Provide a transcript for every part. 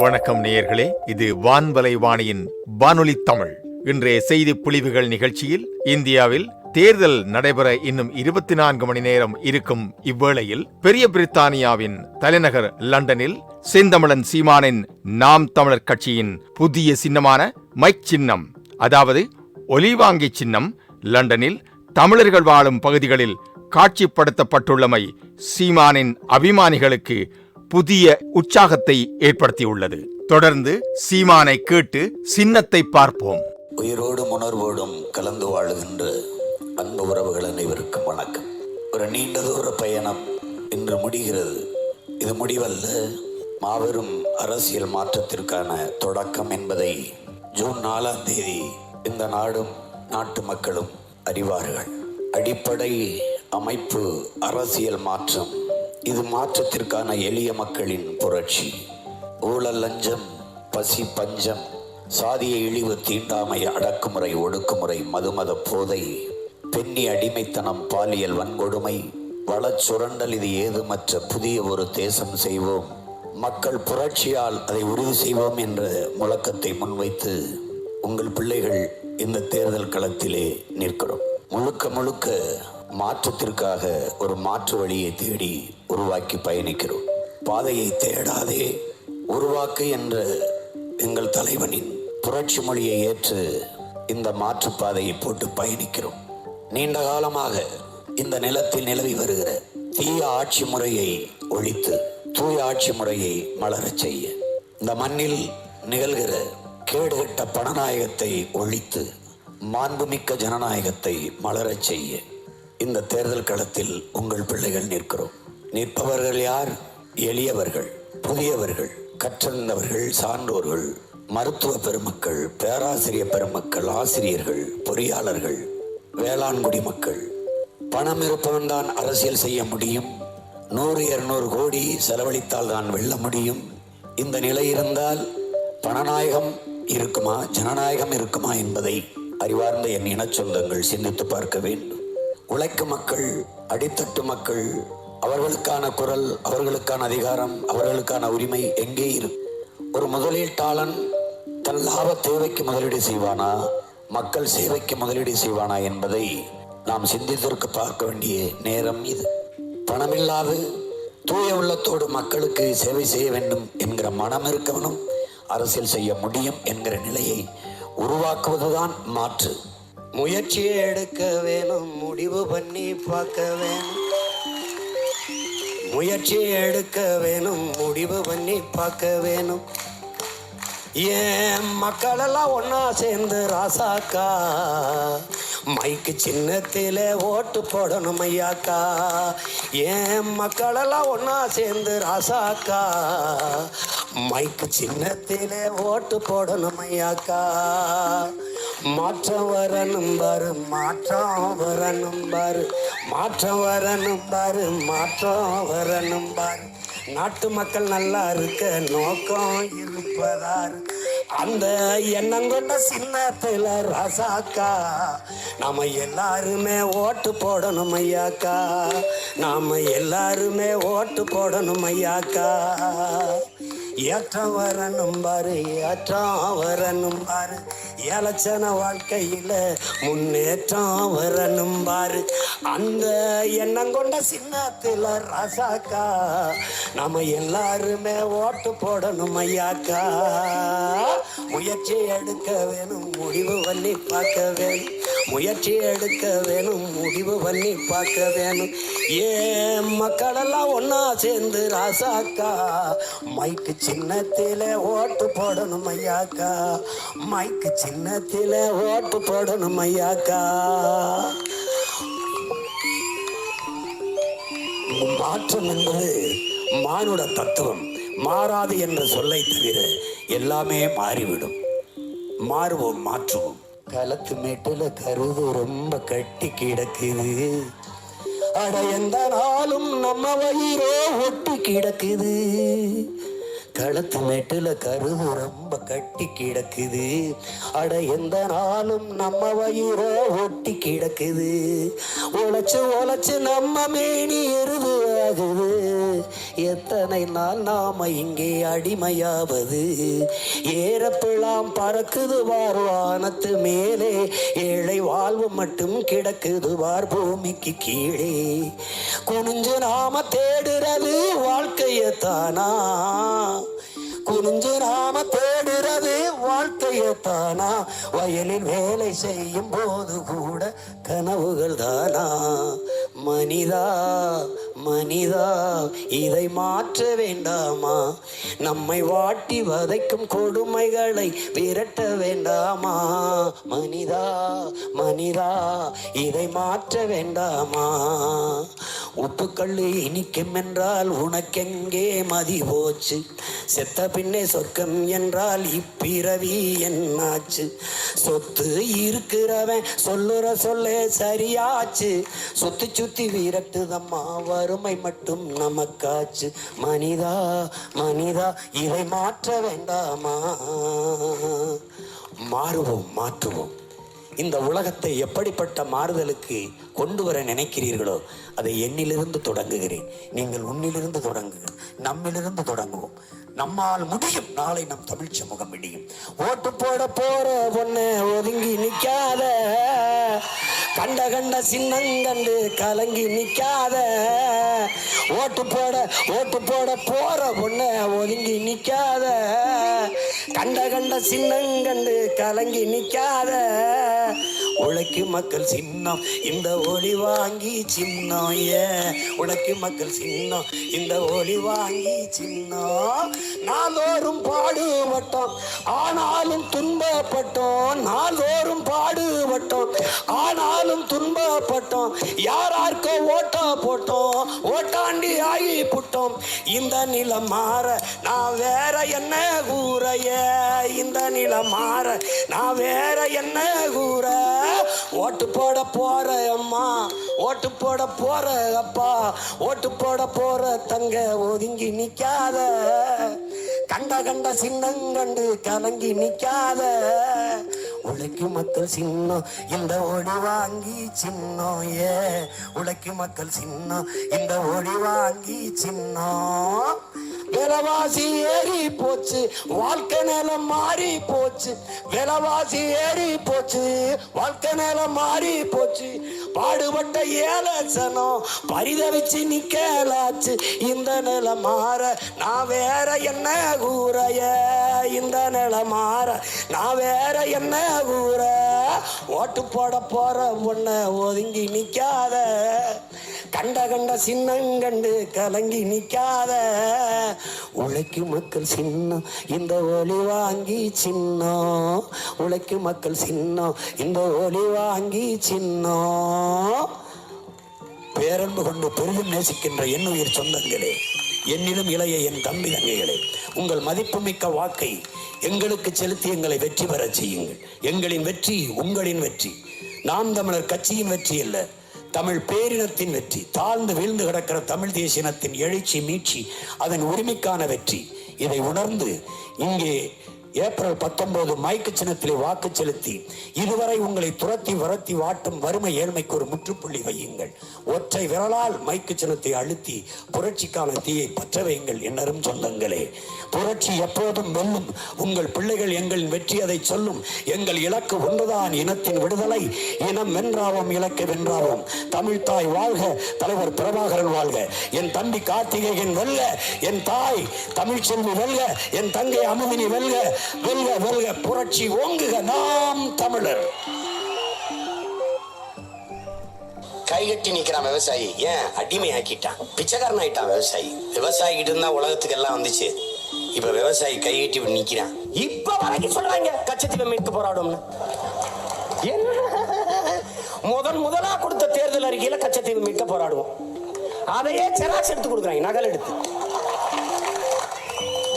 வணக்கம் நேயர்களே இது வான்வலை வாணியின் வானொலி தமிழ். இன்றைய செய்தி புலிவுகள் நிகழ்ச்சியில் இந்தியாவில் தேர்தல் நடைபெற இன்னும் இருபத்தி நான்கு மணி நேரம் இருக்கும் இவ்வேளையில் பெரிய பிரித்தானியாவின் தலைநகர் லண்டனில் செந்தமிழன் சீமானின் நாம் தமிழர் கட்சியின் புதிய சின்னமான மைக் சின்னம் அதாவது ஒலிவாங்கி சின்னம் லண்டனில் தமிழர்கள் வாழும் பகுதிகளில் காட்சிப்படுத்தப்பட்டுள்ளமை சீமானின் அபிமானிகளுக்கு புதிய உற்சாகத்தை ஏற்படுத்தியுள்ளது. தொடர்ந்து சீமானை கேட்டு சின்னத்தை பார்ப்போம். உயிரோடும் உணர்வோடும் கலந்து வாழுகின்ற அன்பு உறவுகள் அனைவருக்கும் வணக்கம். ஒரு நீண்ட தூர பயணம் இன்று முடிகிறது. இது முடிவல்ல. மாபெரும் அரசியல் மாற்றத்திற்கான தொடக்கம் என்பதை ஜூன் நாலாம் தேதி இந்த நாடும் நாட்டு மக்களும் அறிவார்கள். அடிப்படை அமைப்பு அரசியல் மாற்றம் இது மாற்றத்திற்கான எளிய மக்களின் புரட்சி. ஊழல் லஞ்சம் பசி பஞ்சம் சாதிய இழிவு தீண்டாமை அடக்குமுறை ஒடுக்குமுறை மதுமத போதை பெண்ணி அடிமைத்தனம் பாலியல் வன்கொடுமை வளச் சுரண்டல் இது ஏதுமற்ற புதிய ஒரு தேசம் செய்வோம். மக்கள் புரட்சியால் அதை உறுதி செய்வோம் என்ற முழக்கத்தை முன்வைத்து உங்கள் பிள்ளைகள் இந்த தேர்தல் களத்திலே நிற்கிறோம். முழுக்க முழுக்க மாற்றத்திற்காக ஒரு மாற்று வழியை தேடி உருவாக்கி பயணிக்கிறோம். பாதையை தேடாதே உருவாக்கு என்ற எங்கள் தலைவனின் புரட்சி மொழியை ஏற்று இந்த மாற்றுப் பாதையை போட்டு பயணிக்கிறோம். நீண்ட காலமாக இந்த நிலத்தில் நிலவி வருகிற தீய ஆட்சி முறையை ஒழித்து தூய ஆட்சி முறையை மலரச் செய்ய. இந்த மண்ணில் நிகழ்கிற கேடுகட்ட பணநாயகத்தை ஒழித்து மாண்புமிக்க ஜனநாயகத்தை மலரச் செய்ய. இந்த தேர்தல் களத்தில் உங்கள் பிள்ளைகள் நிற்கிறோம். நிற்பவர்கள் யார்? எளியவர்கள் புதியவர்கள் கற்றிருந்தவர்கள் சான்றோர்கள் மருத்துவ பெருமக்கள் பேராசிரியர் பெருமக்கள் ஆசிரியர்கள் பொறியாளர்கள் வேளாண் மக்கள். பணம் இருப்பவன் தான் அரசியல் செய்ய முடியும். நூறு இருநூறு கோடி செலவழித்தால் தான் வெல்ல முடியும். இந்த நிலை இருந்தால் பணநாயகம் இருக்குமா ஜனநாயகம் இருக்குமா என்பதை அறிவார்ந்த என் இனச்சொந்தங்கள் சிந்தித்து பார்க்க வேண்டும். உழைக்கும் மக்கள் அடித்தட்டு மக்கள் அவர்களுக்கான குரல் அவர்களுக்கான அதிகாரம் அவர்களுக்கான உரிமை எங்கே இருக்கு ஒரு முதலீட்டாளன் தன் லாப தேவைக்கு முதலீடு செய்வானா? மக்கள் சேவைக்கு முதலீடு செய்வானா என்பதை நாம் சிந்தித்திற்கு பார்க்க வேண்டிய நேரம் இது. பணமில்லாது தூய உள்ளத்தோடு மக்களுக்கு சேவை செய்ய வேண்டும் என்கிற மனம் இருக்கவனும் அரசியல் செய்ய முடியும் என்கிற நிலையை உருவாக்குவதுதான் மாற்று. முயற்சி எடுக்க வேணும் முடிவு பண்ணி பார்க்க வேணும். முயற்சி எடுக்க வேணும் முடிவு பண்ணி பார்க்க வேணும். ஏன் மக்களெல்லாம் ஒன்றா சேர்ந்து ராசாக்கா? மைக்கு சின்னத்தில் ஓட்டு போடணும் ஐயாக்கா. ஏன் மக்களெல்லாம் ஒன்றா சேர்ந்து ராசாக்கா? மைக்கு சின்னத்தில் ஓட்டு போடணும் ஐயாக்கா. மாற்றம் வரணும் பாரு மாற்றம் வரணும் பாரு. மாற்றம் வரணும் பாரு மாற்றம் வரணும் பாரு. நாட்டு மக்கள் நல்லா இருக்க நோக்கம் இருப்பதாரு அந்த எண்ணம் கொண்ட சின்னத்தில் ராசாக்கா நாம எல்லாருமே ஓட்டு போடணும் ஐயாக்கா. நாம எல்லாருமே ஓட்டு போடணும் ஐயாக்கா. ஏற்றம் வரணும் பாரு ஏற்றாவரனும் வரணும் பாரு. ஏலச்சன வாழ்க்கையில் முன்னேற்றம் வரணும் பாரு. அந்த எண்ணம் கொண்ட சின்னத்தில் ரசாக்கா நம்ம எல்லாருமே ஓட்டு போடணும் ஐயாக்கா. முயற்சி எடுக்க வேணும் முடிவு பண்ணி பார்க்க வேணும். முயற்சி எடுக்க வேணும் முடிவு பண்ணி பார்க்க வேணும். ஏன் மக்களெல்லாம் ஒன்றா சேர்ந்து ராசாக்கா? மைக்கு சின்னத்தில் ஓட்டு போடணும் ஐயாக்கா. மைக்கு சின்னத்தில் ஓட்டு போடணும் ஐயாக்கா. மாற்றம் என்பது மானுட தத்துவம். மாறாது என்ற சொல்லை தவிர எல்லாமே மாறிவிடும். மாறுவோம் மாற்றுவோம். களத்து மேட்டுல கருது ரொம்ப கட்டி கிடக்குது. அட எந்த நாளும் நம்ம வயிறோ ஒட்டி கிடக்குது. களத்து மேட்டுல கருது ரொம்ப கட்டி கிடக்குது. அட எந்த நாளும் நம்ம வயிறோ ஒட்டி கிடக்குது. உழைச்சு உழைச்சு நம்ம மேனி எருது ஆகுது. எத்தனை நாள் நாம இங்கே அடிமையாவது? ஏறப்பிழாம் பறக்குது வார் வானத்து மேலே. ஏழை வாழ்வு மட்டும் கிடக்குது வார் பூமிக்கு கீழே. குனிஞ்சு நாம தேடுறது வாழ்க்கையத்தானா குனிஞ்சு நாம தேடுறது வாழ்க்கையத்தானா வயலில் வேலை செய்யும் போது கூட கனவுகள் தானா? மனிதா மனிதா இதை மாற்ற வேண்டாமா? நம்மை வாட்டி வதைக்கும் கொடுமைகளை விரட்ட வேண்டாமா? மனிதா மனிதா இதை மாற்ற வேண்டாமா? உப்புக்கல்லு இனிக்கும் என்றால் உனக்கெங்கே மதி போச்சு? செத்த பின்னே சொர்க்கம் என்றால் இப்பிறவி என்னாச்சு? சொத்து இருக்கிறவன் சொல்லுற சொல்ல சரியாச்சு. சொத்து சுத்தி விரட்டுதம்மா வறுமை மட்டும் நமக்காச்சு. மனிதா மனிதா இதை மாற்ற வேண்டாமா? மாறுவோம் மாற்றுவோம். இந்த உலகத்தை எப்படிப்பட்ட மாறுதலுக்கு கொண்டு வர நினைக்கிறீர்களோ அதை என்னிலிருந்து தொடங்குகிறேன். நீங்கள் உன்னிலிருந்து தொடங்குங்கள். நம்மிலிருந்து தொடங்குவோம். நம்மால் முடியும் நாளை நம் தமிழ் சமூகம் முடியும் ஓட்டு போட போற பொண்ணு ஒதுங்கி நிக்காத. கண்ட கண்ட சின்னங்கண்டு கலங்கி நிக்காத. ஓட்டு போட ஓட்டு போட போற பொண்ணு ஒதுங்கி நிக்காத. கண்ட கண்ட சின்னங்கண்டு கலங்கி நிக்காத. உழைக்கு மக்கள் சின்னம் இந்த ஒளி வாங்கி சின்னம் ஏ. உழைக்கு மக்கள் சின்னம் இந்த ஒளி வாங்கி சின்னம். நாள்தோறும் பாடுபட்டோம். ஆனாலும் துன்பப்பட்டோம். நாள்தோறும் பாடுபட்டோம். ஆனாலும் துன்பப்பட்டோம். யாராருக்கோ ஓட்டா போட்டோம். ஓட்டாண்டி ஆகி புட்டோம். இந்த நிலம் மாற நான் வேற என்ன கூறைய? இந்த நிலம் மாற நான் வேற என்ன கூற? ஓட்டு போட போற அம்மா. ஓட்டு போட போற அப்பா. ஓட்டு போட போற தங்க ஒதுங்கி நிக்காத. கண்ட கண்ட சின்னங்கண்டு கலங்கி நிக்காத உழைக்கு மக்கள் சின்னம் இந்த ஒளி வாங்கி சின்னம் ஏ. உழைக்கு மக்கள் சின்னம் இந்த ஒளி வாங்கி சின்னம். விலவாசி ஏறி போச்சு வாழ்க்கை நிலம் மாறி போச்சு. விலவாசி ஏறி போச்சு வாழ்க்கை நிலம் மாறி போச்சு. பாடுபட்ட ஏலசனம் பரிதவிச்சு நிக்கலாச்சு. இந்த நிலம் மாற நான் வேற என்ன கூறைய? இந்த நிலம் மாற நான் வேற என்ன கூற? ஓட்டு போட போற பொண்ண ஒதுங்கி நிற்காத கண்ட கண்ட சின்னங்கண்டு கலங்கி நிற்காத உழைக்கும் மக்கள் சின்னம் இந்த ஒளி வாங்கி சின்னம். உழைக்கும் மக்கள் சின்னம் இந்த ஒளி வாங்கி சின்னம். பேரன்பு கொண்டு பெரிதும் நேசிக்கின்ற எண்ணுயிர் சொந்தங்களே என்னிலும் இளைய என் தம்பி தங்கைகளே உங்கள் மதிப்புமிக்க வாக்கை எங்களுக்கு செலுத்தி எங்களை வெற்றி பெறச் செய்யுங்கள். எங்களின் வெற்றி உங்களின் வெற்றி. நாம் தமிழர் கட்சியின் வெற்றி அல்ல தமிழ் பேரினத்தின் வெற்றி தாழ்ந்து வீழ்ந்து கிடக்கிற தமிழ் தேசியனத்தின் எழுச்சி மீட்சி அதன் உரிமைக்கான வெற்றி. இதை உணர்ந்து இங்கே ஏப்ரல் பத்தொன்பது மைக்கு சின்னத்திலே வாக்கு செலுத்தி இதுவரை உங்களை துரத்தி வரத்தி வாட்டும் வறுமை ஏழ்மைக்கு ஒரு முற்றுப்புள்ளி வையுங்கள். ஒற்றை விரலால் மைக்கு சின்னத்தை அழுத்தி புரட்சிக்கான தீயை பற்ற வையுங்கள் என்னரும் சொந்தங்களே. புரட்சி எப்போதும் வெல்லும். உங்கள் பிள்ளைகள் எங்களின் வெற்றி அதை சொல்லும். எங்கள் இலக்கு ஒன்றுதான் இனத்தின் விடுதலை. இனம் வென்றாவோம் இலக்கு வென்றாவோம். தமிழ் தாய் வாழ்க தலைவர் பிரபாகரன் வாழ்க. என் தம்பி கார்த்திகேயன் வெல்ல என் தாய் தமிழ்ச்செல்வி வெல்க என் தங்கை அமுதினி வெல்க. வெல்க வெல்க புரட்சி ஓங்குக நாம் தமிழர். கைகட்டி நிக்கிறான் விவசாயி. ஏன்? அடிமை ஆக்கிட்டான் பிச்சைக்காரன் ஆயிட்டான் விவசாயி. விவசாயி கிட்ட இருந்தா உலகத்துக்கு எல்லாம் வந்துச்சு. இப்ப விவசாயி கைகட்டி நிக்கிறான். இப்ப வரைக்கும் சொல்றாங்க கச்சத்தீவை மீட்க போராடும்னு. என்ன? முதலா கொடுத்த தேர்தல் அறிக்கையில கச்சத்தீவு மீட்க போராடுவோம். அதையே செராக்ஸ் எடுத்து கொடுக்குறாங்க நகல் எடுத்து.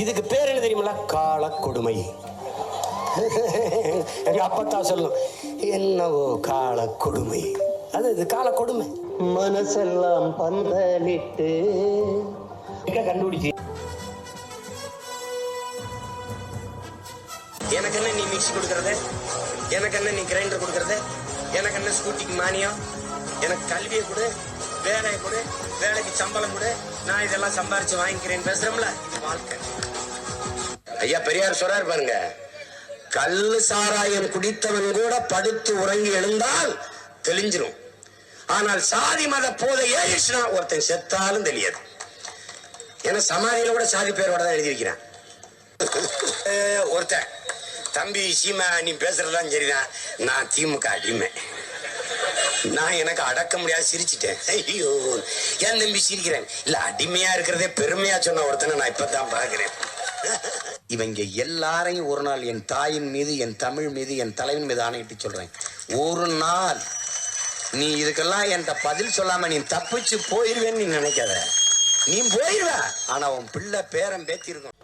இதுக்கு பேர் என்ன தெரியுமில்ல கால கொடுமை. எங்க அப்பத்தா சொல்லும் என்னவோ கால கொடுமை. அது இது கால கொடுமை. மனசெல்லாம் பந்தலிட்டு. கண்டுபிடிச்சு? எனக்கு என்ன நீ மிக்ஸி கொடுக்கறது? எனக்கு என்ன நீ கிரைண்டர் கொடுக்கறது? எனக்கு என்ன ஸ்கூட்டிக்கு மானியம்? எனக்கு கல்வியை கொடு வேலையை கொடு வேலைக்கு சம்பளம் கொடு. நான் இதெல்லாம் சம்பாரிச்சு வாங்கிக்கிறேன் பேசுறோம்ல இது வாழ்க்கை. ஐயா பெரியார் சொல்றாரு பாருங்க கல்லு சாராயம் குடித்தவன் கூட படுத்து உறங்கி எழுந்தால் தெளிஞ்சிரும். ஆனால் சாதி மத போதை ஏறிச்சுனா ஒருத்தன் செத்தாலும் தெரியாது ஏன்னா சமாதியில கூட சாதி பேரோட தான் எழுதியிருக்கிறான். ஒருத்தன் தம்பி சீமா நீ பேசுறதுலாம் சரிதான். நான் திமுக அடிமை. நான் எனக்கு அடக்க முடியாது சிரிச்சிட்டேன். ஐயோ ஏன் தம்பி சிரிக்கிறேன்? இல்ல அடிமையா இருக்கிறதே பெருமையா சொன்ன ஒருத்தனை நான் இப்பதான் பாக்குறேன் இவங்க எல்லாரையும் ஒரு நாள் என் தாயின் மீது என் தமிழ் மீது என் தலைவன் மீது ஆணையிட்டு சொல்றேன். ஒரு நாள் நீ இதுக்கெல்லாம் என்கிட்ட பதில் சொல்லாம நீ தப்பிச்சு போயிருவேன்னு நீ நினைக்காத. நீ போயிருவ. ஆனா உன் பிள்ளை பேரன் பேத்திருக்கணும்